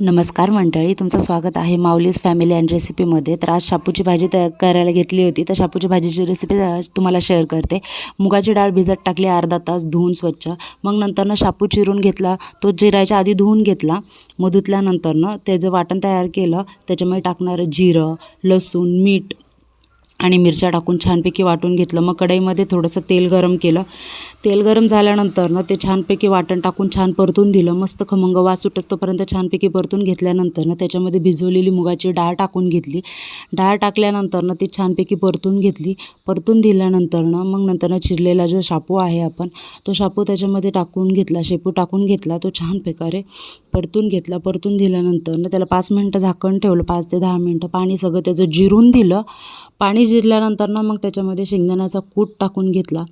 नमस्कार मंडळी तुमचं स्वागत आहे माऊलीज फॅमिली अँड रेसिपीमध्ये. तर आज शापूची भाजी तयार करायला घेतली होती. तर शापूची भाजीची रेसिपी तुम्हाला शेअर करते. मुगाची डाळ भिजत टाकली अर्धा तास धुवून स्वच्छ. मग नंतरनं शापू चिरून घेतला. तो जिरायच्या आधी धुवून घेतला. मग धुतल्यानंतरनं त्याचं वाटण तयार केलं त्याच्यामध्ये टाकणारं जिरं लसूण मीठ आणि मिरच्या टाकून छानपैकी वाटून घेतलं. मग कढईमध्ये थोडंसं तेल गरम केलं. तेल गरम झाल्यानंतर ना ते छानपैकी वाटण टाकून छान परतून दिलं. मस्त खमंग वास सुटस छानपैकी परतून घेतल्यानंतर ना त्याच्यामध्ये भिजवलेली मुगाची डाळ टाकून घेतली. डाळ टाकल्यानंतर ना ती छानपैकी परतून घेतली. परतून दिल्यानंतर ना मग नंतर चिरलेला जो शापू आहे आपण तो शापू त्याच्यामध्ये टाकून घेतला शेपू टाकून घेतला. तो छान प्रकारे परतून घेतला. परतून दिल्यानंतर ना त्याला पाच मिनटं झाकण ठेवलं पाच ते दहा मिनटं. पाणी सगळं त्याचं जिरून दिलं. पाणी जिरल्यानंतर ना मग त्याच्यामध्ये शेंगदाण्याचा कूट टाकून घेतला.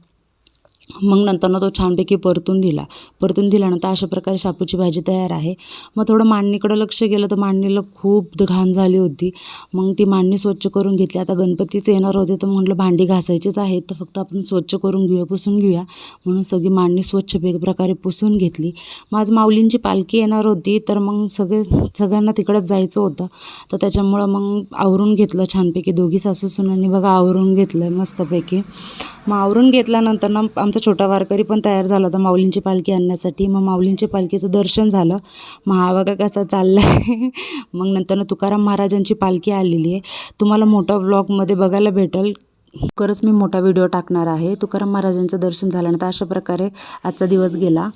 मग नंतरनं तो छानपैकी परतून दिला. परतून दिल्यानंतर अशा प्रकारे शापूची भाजी तयार आहे. मग थोडं मांडणीकडं लक्ष गेलं तर मांडणीला खूप घाण झाली होती. मग ती मांडणी स्वच्छ करून घेतली. आता गणपतीच येणार होते तर म्हटलं भांडी घासायचीच आहेत. तर फक्त आपण स्वच्छ करून घेऊया पुसून घेऊया. म्हणून सगळी मांडणी स्वच्छ वेग प्रकारे पुसून घेतली. माझ माऊलींची पालखी येणार होती. तर मग सगळे सगळ्यांना तिकडंच जायचं होतं. तर त्याच्यामुळं मग आवरून घेतलं छानपैकी. दोघी सासू सुनांनी बघा आवरून घेतलं मस्तपैकी. मग आवरून घेतल्यानंतर ना आमचा छोटा वारकरी पण तयार झाला होता माऊलींची पालखी आणण्यासाठी. मग माऊलींच्या पालखीचं दर्शन झालं. महावागा कसा चालला आहे मग नंतर तुकाराम महाराजांची पालखी आलेली आहे. तुम्हाला मोठा व्लॉगमध्ये बघायला भेटेल. खरंच मी मोठा व्हिडिओ टाकणार आहे. तुकाराम महाराजांचं दर्शन झाल्यानंतर अशा प्रकारे आजचा दिवस गेला.